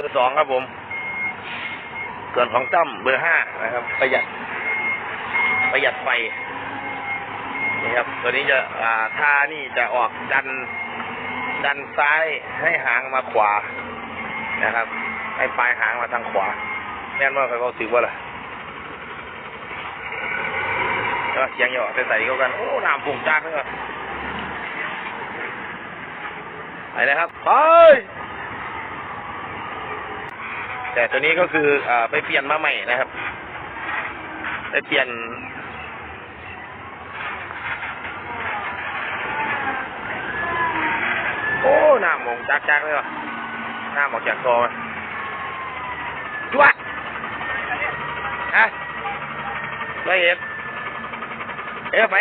บอร์สองครับผม ส่วนของตั้มเบอร์ห้านะครับ ประหยัด ประหยัดไฟนี่ครับ ตัวนี้จะอ่าท่านี่จะออกดัน ดันซ้ายให้หางมาขวานะครับ ให้ปลายหางมาทางขวา แม่นว่าเขาถือว่าล่ะแล้วเสียงหยอกใส่ๆเข้ากัน โอ้น้ำปุ่งจ้าเลยครับไปนะครับ ไป แต่ตัวนี้ก็คืออ่าไปเปลี่ยนมาใหม่นะครับ ไปเปลี่ยน โอ้หน้ำหมงจักจักๆเลยว่ะน้ำออกจากคอมันจวดฮะร้อยเอ็ดเอ้ยไป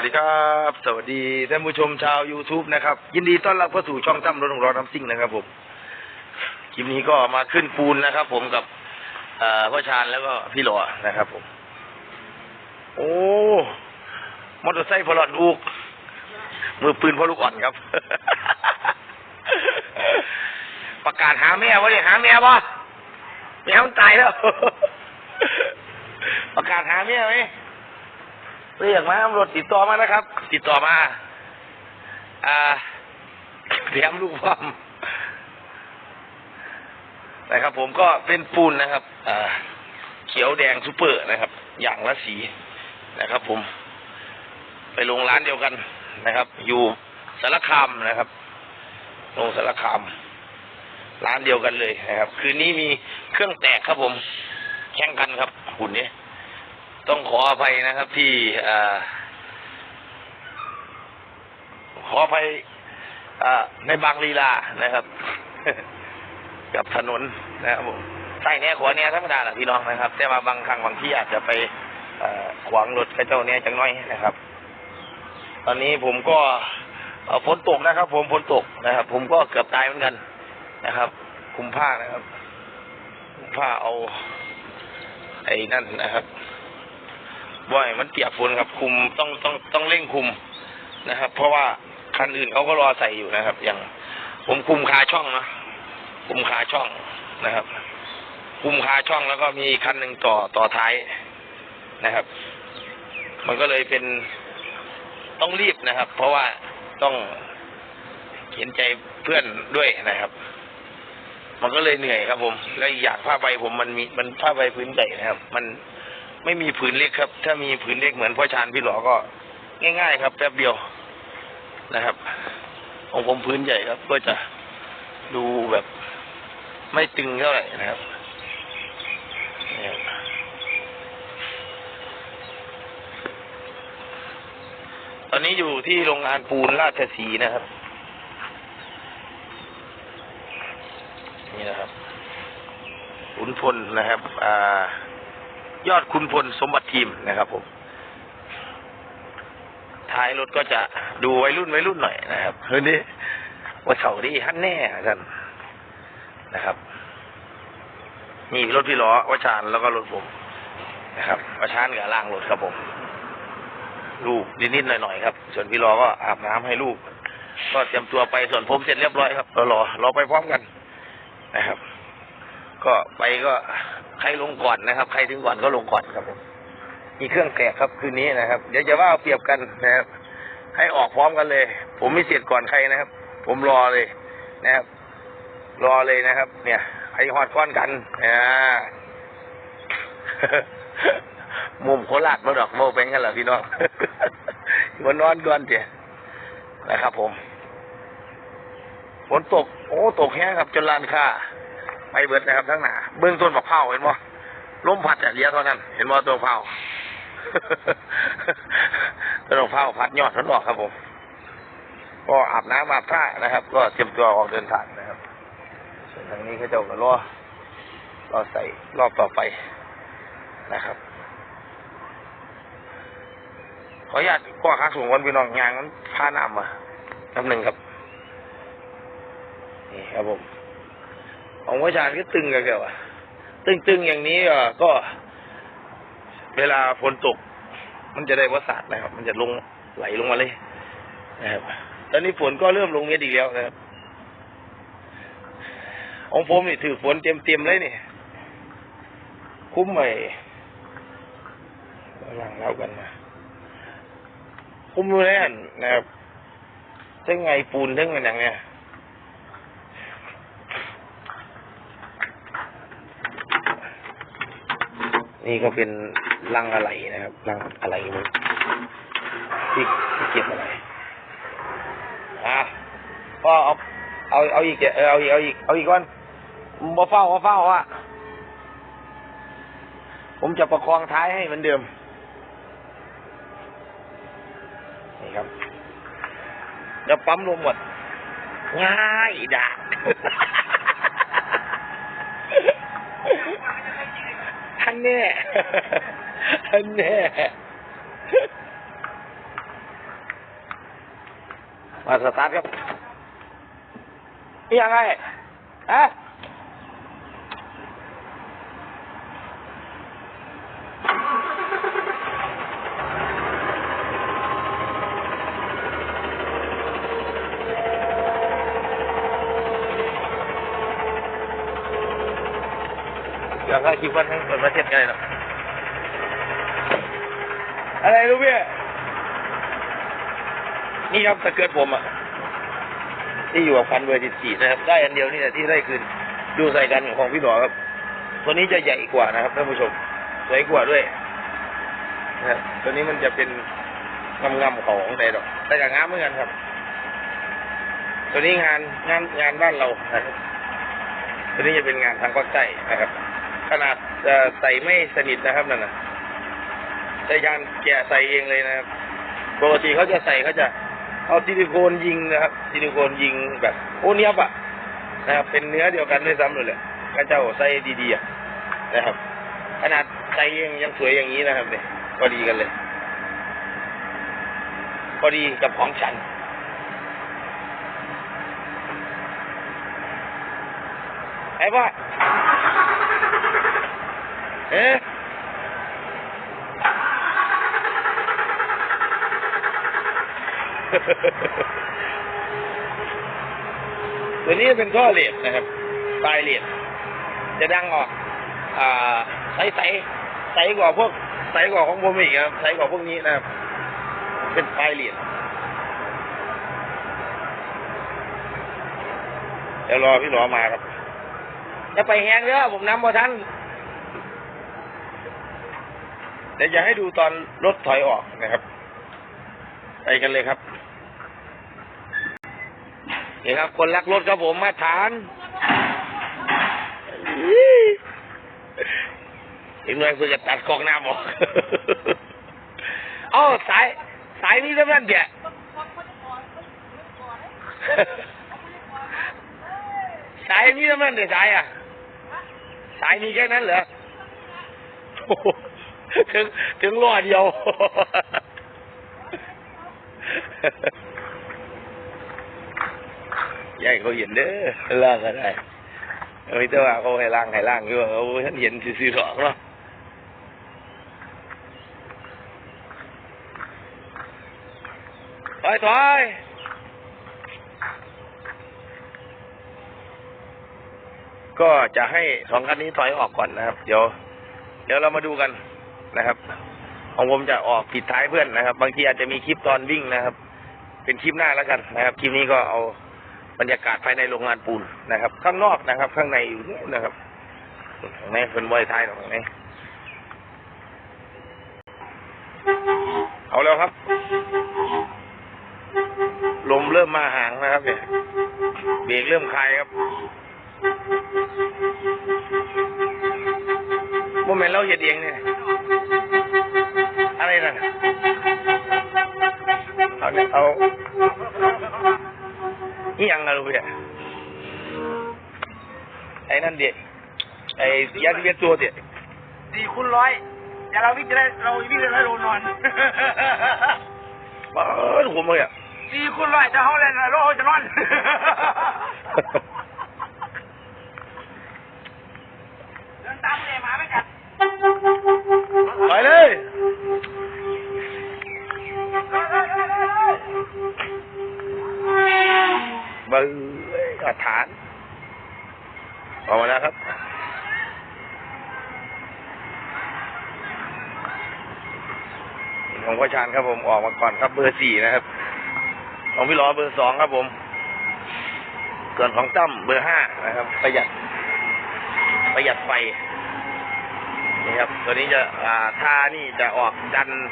วัสดีครับ สวัสดีท่านผู้ชมชาว YouTube นะครับ ยินดีต้อนรับเข้าสู่ช่องตั้มรถของเราน้ำซิ่งนะครับผมคลิปนี้ก็มาขึ้นปูนนะครับ ผมกับพ่อชานแล้วก็พี่หล่อนะครับผม โอ้มอเตอร์ไซค์พลอดลูก มือปืนพ่อลูกอ่อนครับ ประกาศหาแม่วะเนี่ยหาแม่วะแม่มันตายแล้ว ประกาศหาแม่ไหม เรียกมาตำรวจติดต่อมานะครับ ติดต่อมา อ่าเตรียมลูกความนะครับ ผมก็เป็นปูนนะครับ อ่า เขียวแดงซูเปอร์นะครับ อย่างละสีนะครับ ผม ไปลงร้านเดียวกันนะครับ อยู่สารคามนะครับลงสารคามร้านเดียวกันเลยนะครับ คืนนี้มีเครื่องแตกครับผม แข่งกันครับหุ่นนี้ ต้องขออภัยนะครับที่อขออภัยอในบางลีลานะครับ กับถนนนะครับผมใส่แน่ขวาแน่ธรรมดาแหละพี่น้องนะครับ แต่ว่าบางครั้งบางที่อาจจะไปอขวางรถกระเจ้าเนี่ยจังน้อยนะครับ ตอนนี้ผมก็ฝนตกนะครับ ผมฝนตกนะครับ ผมก็เกือบตายเหมือนกันนะครับ คุมผ้านะครับผ้าเอา ไอ้นั่นนะครับ บ่อยมันเปียกฝนครับคุมต้องต้องต้องเร่งคุมนะครับ เพราะว่าคันอื่นเขาก็รอใส่อยู่นะครับ อย่าง ผมคุมคาช่องนะคุมคาช่องนะครับ คุมคาช่องแล้วก็มีคันหนึ่งต่อต่อท้ายนะครับ มันก็เลยเป็นต้องรีบนะครับ เพราะว่าต้องเห็นใจเพื่อนด้วยนะครับ มันก็เลยเหนื่อยครับผม และอีกอย่างผ้าใบผมมันมีมันผ้าใบพื้นใหญ่นะครับ มัน ไม่มีผืนเล็กครับ ถ้ามีผืนเล็กเหมือนพ่อชานพี่หลอก็ ง่าย ๆ ครับ แป๊บเดียวนะครับของผมพื้นใหญ่ครับ ก็จะดูแบบไม่ตึงเท่าไหร่นะครับนี่ครับตอนนี้อยู่ที่โรงงานปูนราชสีนะครับ นี่นะครับขุนพลนะครับ อ่า ยอดคุณพลสมบัติทีมนะครับผมท้ายรถก็จะดูวัยรุ่นวัยรุ่นหน่อยนะครับเฮ้ยนี่ว่าเสาดีฮันแน่ท่านนะครับนี่รถพี่ล้อวชานแล้วก็รถผมนะครับวชานกับล่างรถครับผมลูกนิดๆหน่อยๆครับ ส่วนพี่ล้อก็อาบน้ำให้ลูก ก็เตรียมตัวไปส่วนผมเสร็จเรียบร้อยครับรอรอไปพร้อมกันนะครับ ก็ไปก็ ใครลงก่อนนะครับ ใครถึงก่อนก็ลงก่อนครับผมมีเครื่องแกะครับคืนนี้นะครับ เดี๋ยวจะว่าเอาเปรียบกันนะครับ ให้ออกพร้อมกันเลย ผมไม่เสร็จก่อนใครนะครับ ผมรอเลยนะครับ รอเลยนะครับ เนี่ยใครหอดก้อนกันอ่ามุมโคราชมาดอกโมเป็นกันเหรอพี่น้องมันนอนก่อนเถอะนะครับผมฝนตก โอ้ ตกแห้งครับจนลานค่า ไปเบิดนะครับทั้งหนาเบื้องต้นบักเผาเห็นบ่ล้มพัดอย่เดียเท่านั้น เห็นบ่ตัวเผาต้นบักเผาพัดยอดทั้งดอกครับผมก็อาบน้ำอาบท่านะครับ ก็เตรียมตัวออกเดินทางนะครับส่วนทางนี้เขาเจ้าก็รอรอใส่รอบต่อไปนะครับขออนุญาตก็ค้าสูงวันพี่น้องยางมันพาน้ำมาน้ำหนึ่งครับนี่ครับผม ของว่าชาญก็ตึงกันแกวะตึงๆอย่างนี้ก็ก็ เวลาฝนตก มันจะได้วัสดนะครับ มันจะลงไหลลงมาเลยนะครับตอนนี้ฝนก็เริ่มลงเม็ดอีกแล้วนะครับของผมนี่ถือฝนเต็มๆเลยนี่ คุ้มไปหลังเล่ากันมา คุ้มเลยนนะครับทั้งไงปูนทั้งมันอย่างเนี้ย นี่ก็เป็นลังอะไรนะครับลังอะไรนี่ที่เก็บอะไรอะก็เอาเอาเอาอีกเออเอาอีกเอาอีกเอาอีกก่อนบ่เฝ้าบ่เฝ้าอะผมจะประคองท้ายให้เหมือนเดิมนี่ครับจะปั๊มลมหมดง่ายด่า นแน่ท่านแน่มาสตาร์ทครับนี่ยังไงฮะเดี๋ยวก็คิดว่าให้เปิดประเทศไงหรอกอะไรรู้พี่นี่ครับสเกิร์ตผมอะ ที่อยู่กับพันเบอร์สิบสี่นะครับ ได้อันเดียวนี่แหละที่ได้คืนดูใส่กันของพี่หนอครับ ตัวนี้จะใหญ่กว่านะครับท่านผู้ชมสวยกว่าด้วยนะครับตัวนี้มันจะเป็นงำๆของแต่ดอก แต่กับงามเหมือนกันครับ ตัวนี้งานงานงานบ้านเรานะครับตัวนี้จะเป็นงานทางภาคใต้นะครับ ขนาดใส่ไม่สนิทนะครับนั่นนะใช้การแกะใส่เองเลยนะครับปกติเขาจะใส่เขาจะ เอาซิลิโคนยิงนะครับซิลิโคนยิงแบบโอเนียบอะนะครับเป็นเนื้อเดียวกันด้วยซ้ำเลยแหละข้าเจ้าใส่ดีๆอะนะครับ ขนาดใส่เองยังสวยอย่างนี้นะครับเนี่ยพอดีกันเลยพอดีกับของฉันไอ้พ่อ เอ๊ะตัวนี้เป็นข้อเหล็กนะครับปลายเหล็กจะดังออก อ่าใสใสใสกว่าพวกใสกว่าของผมอีกครับใสกว่าพวกนี้นะครับ เป็นปลายเหล็กเดี๋ยวรอพี่หลอมาครับจะไปแหงเด้อผมนำมาทันเดี๋ยวจะให้ดูตอนรถถอยออกนะครับ ไปกันเลยครับนี่ครับ คนรักรถครับผมมาฐานอีกหน่อยเพื่อจะตัดกองน้ำออกอ้าสาย สายนี้เท่านั้นเดียสายนี้เท่านั้นเดียสายอะ สายมีแค่นั้นเหรอ ถึงถึงล้อเดียว ยายเขาเห็นเด้อล่างก็ได้เอ้ยแต่ว่าเขาให้ล่างให้ล่างอยู่เขาท่านเห็นซื่อๆหรอกเนาะถอยถอยก็จะให้สองคันนี้ถอยออกก่อนนะครับ เดี๋ยว เดี๋ยวเรามาดูกัน นะครับ ของผมจะออกผิดท้ายเพื่อนนะครับ บางทีอาจจะมีคลิปตอนวิ่งนะครับ เป็นคลิปหน้าแล้วกันนะครับ คลิปนี้ก็เอาบรรยากาศภายในโรงงานปูนนะครับ ข้างนอกนะครับ ข้างในอยู่นู่นะครับข้างนเป็นไวท้ายตรงนี้เอาแล้วครับ ลมเริ่มมาห่างนะครับเนี่ยเบรกเริ่มคลายครับโมเมนต์เราเหยียดเองเนี่ย เนี่ยเอาอียังอะลูกเนี่ยไอ้นั่นเด็กไอ้ยาที่เวียนตัวเด็กสี่คูณร้อยอย่าเราวิ่งจะได้เราวิ่งจะได้โดนนอนบ้าหัวมึงอะสี่คูณร้อยจะเข้าเล่นโลจะนอนไปเลย มืออฐาน ออกมาแล้วครับ ของพ่อชานครับผมออกมาก่อนครับเบอร์สี่นะครับ ของพี่ล้อเบอร์สองครับผม ส่วนของตั้มเบอร์ห้านะครับ ประหยัด ประหยัดไฟ นี่ครับ ตัวนี้จะอ่าท่านี่จะออกจันทร์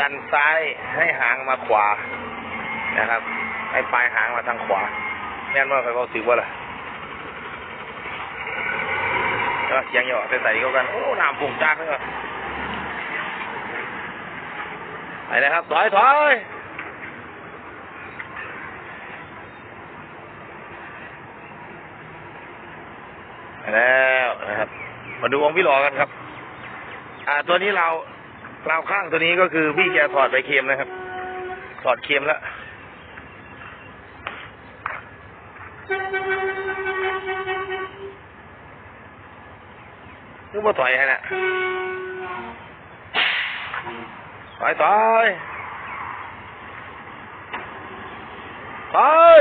ดันซ้ายให้หางมาขวานะครับ ให้ปลายหางมาทางขวาแม่นว่าใครเขาสืบว่าล่ะก็เสียงอย่ออกใส่ๆเข้ากันโอ้น้ำปุ่งจากเลยว่ะไปเลยครับถอยถอยแล้วนะครับ มาดูองพี่หลอกันครับ อ่าตัวนี้เรา ราวข้างตัวนี้ก็คือพี่แกถอดไปเค็มนะครับ ถอดเค็มแล้วนึกว่าถอยให้นะถอยถอยถอย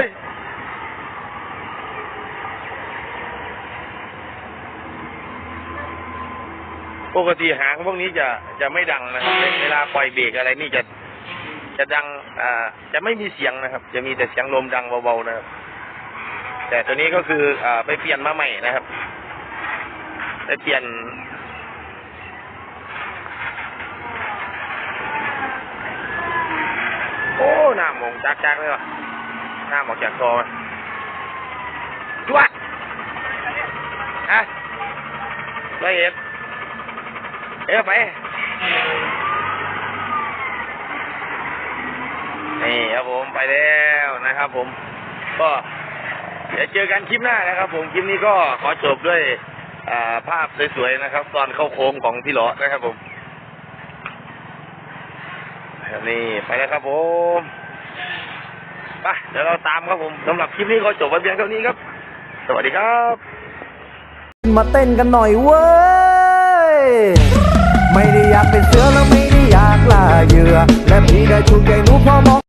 ปกติหางพวกนี้จะจะไม่ดังนะเวลาปล่อยเบรกอะไรนี่จะจะดังอ่าจะไม่มีเสียงนะครับ จะมีแต่เสียงลมดังเบาๆนะครับ แต่ตัวนี้ก็คืออ่าไปเปลี่ยนมาใหม่นะครับไปเปลี่ยนโอ้หน้ำหมงจักจักๆเลยวะหน้ำออกจากคอมาจ้วะฮะไปเอ็ด เอ็ดไป นี่ครับผมไปแล้วนะครับผม ก็เดี๋ยวเจอกันคลิปหน้านะครับ ผมคลิปนี้ก็ขอจบด้วยอภาพสวยๆนะครับ ตอนเข้าโค้งของพี่หลอนะครับผมนี่ไปแล้วครับผมไปเดี๋ยวเราตามครับผมสำหรับคลิปนี้ขอจบไว้เพียงเท่านี้ครับ สวัสดีครับ มาเต้นกันหน่อยเว้ย ไม่ได้อยากเป็นเสือแล้วไม่ได้อยากล่าเหยื่อ และพี่ได้ถูกใจหนูพอมอง